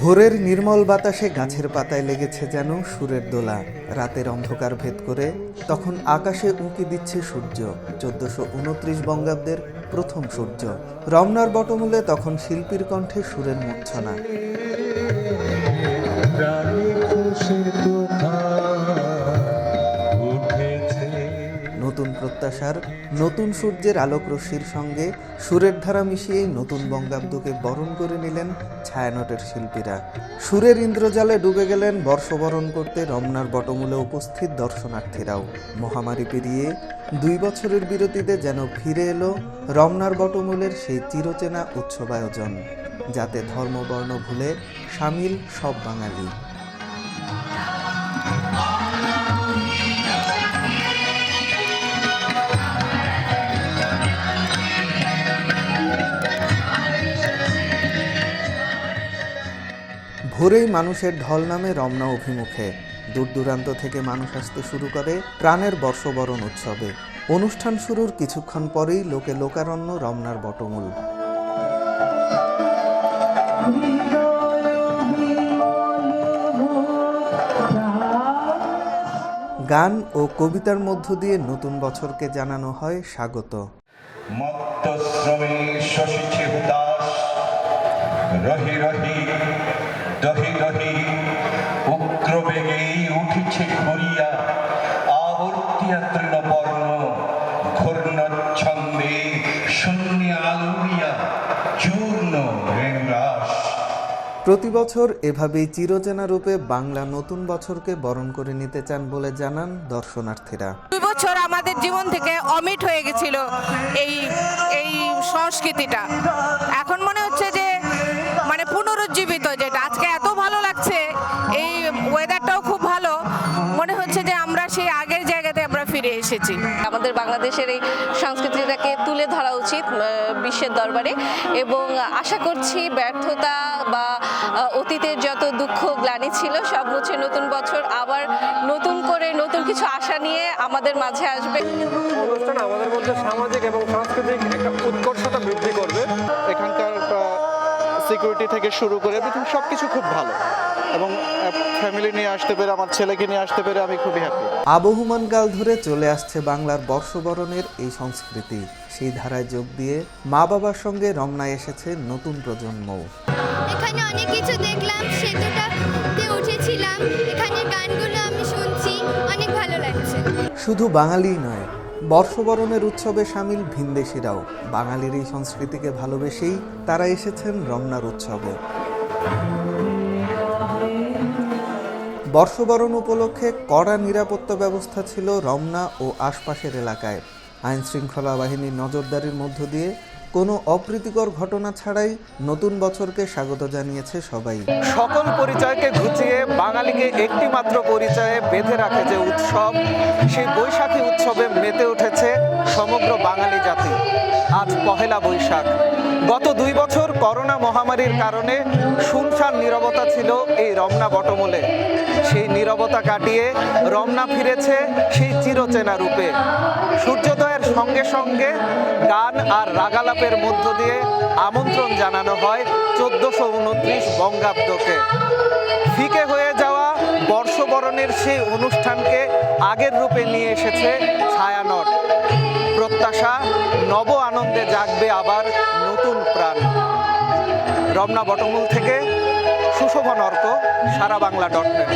ভোরের নির্মল বাতাসে গাছের পাতায় লেগেছে যেন সুরের দোলা। রাতের অন্ধকার ভেদ করে তখন আকাশে উঁকি দিচ্ছে সূর্য। চোদ্দশো উনত্রিশ বঙ্গাব্দের প্রথম সূর্য। রমনার বটমূলে তখন শিল্পীর কণ্ঠে সুরের মূর্ছনা। প্রত্যাশার নতুন সূর্যের আলোক রশ্মির সঙ্গে সুরের ধারা মিশিয়েই নতুন বঙ্গাব্দকে বরণ করে নিলেন ছায়ানটের শিল্পীরা। সুরের ইন্দ্রজালে ডুবে গেলেন বর্ষবরণ করতে রমনার বটমূলে উপস্থিত দর্শনার্থীরাও। মহামারী পেরিয়ে দুই বছরের বিরতিতে যেন ফিরে এলো রমনার বটমূলের সেই চিরচেনা উৎসবায়োজন, যাতে ধর্মবর্ণ ভুলে সামিল সব বাঙালি। ভোরেই মানুষের ঢল নামে রমনা অভিমুখে। দূর দূরান্ত থেকে মানুষ আসতে শুরু করে প্রাণের বর্ষবরণ উৎসবে। অনুষ্ঠান শুরুর কিছুক্ষণ পরেই লোকে লোকারণ্য রমনার বটমূল। গান ও কবিতার মধ্য দিয়ে নতুন বছরকে জানানো হয় স্বাগত। রহি রহি দহি দহি উগ্রবেগে উঠিছে ঘুরিয়া আবর্তিয়া তৃণপর্ণ ঘূর্ণচ্ছন্দে শূন্য আলুরিয়া চূর্ণ প্রতি বছর এভাবেই চিরচেনা রূপে বাংলা নতুন বছরকে বরণ করে নিতে চান বলে জানান দর্শনার্থীরা। দুই বছর আমাদের জীবন থেকে অমিট হয়ে গেছিল এই এই সংস্কৃতিটা। এখন মনে হচ্ছে এসেছি। আমাদের বাংলাদেশের এই সংস্কৃতিটাকে তুলে ধরা উচিত বিশ্বের দরবারে এবং আশা করছি ব্যর্থতা বা অতীতের যত দুঃখ গ্লানি ছিল সব মুছে নতুন বছর আবার নতুন করে নতুন কিছু আশা নিয়ে আমাদের মাঝে আসবে। অনুষ্ঠান আমাদের মধ্যে সামাজিক এবং সাংস্কৃতিক একটা উৎকর্ষতা বৃদ্ধি করবে। এখানকার সিকিউরিটি থেকে শুরু করে এভরিথিং সব কিছু খুব ভালো। এবং ফ্যামিলি নিয়ে আসতে পেরে আমার ছেলেকে নিয়ে আসতে পেরে আমি খুবই হ্যাপি আবহমান কাল ধরে চলে আসছে বাংলার বর্ষবরণের এই সংস্কৃতি। সেই ধারায় যোগ দিয়ে মা বাবার সঙ্গে রমনায় এসেছে নতুন প্রজন্ম। এখানে অনেক কিছু দেখলাম সেতুটাতে উঠেছিলাম। এখানে গানগুলো আমি শুনছি অনেক ভালো লাগছে। শুধু বাঙালিই নয় বর্ষবরণের উৎসবে সামিল ভিনদেশিরাও। বাঙালির এই সংস্কৃতিকে ভালোবেসেই তারা এসেছেন রমনার উৎসবে। বর্ষবরণ উপলক্ষে কড়া নিরাপত্তা ব্যবস্থা ছিল রমনা ও আশপাশের এলাকায়। আইন শৃঙ্খলা বাহিনীর নজরদারির মধ্য দিয়ে কোনো অপ্রীতিকর ঘটনা ছাড়াই নতুন বছরকে স্বাগত জানিয়েছে সবাই। সকল পরিচয়কে ঘুচিয়ে বাঙালিকে একটি মাত্র পরিচয়ে বেঁধে রাখে যে উৎসব সেই বৈশাখী উৎসবে মেতে উঠেছে সমগ্র বাঙালি জাতি। আজ পহেলা বৈশাখ। গত দুই বছর করোনা মহামারীর কারণে শুনশান নীরবতা ছিল এই রমনা বটমূলে। সেই নীরবতা কাটিয়ে রমনা ফিরেছে সেই চিরচেনা রূপে। সূর্যোদয়ের সঙ্গে সঙ্গে গান আর রাগালাপের মধ্য দিয়ে আমন্ত্রণ জানানো হয় চোদ্দশো উনত্রিশ বঙ্গাব্দকে। ফিকে হয়ে বর্ষবরণের সেই অনুষ্ঠানকে আগের রূপে নিয়ে এসেছে ছায়ানট। প্রত্যাশা, নব আনন্দে জাগবে আবার নতুন প্রাণ। রমনা বটমূল থেকে সুশোভন অর্ক, সারা বাংলা ডট নেট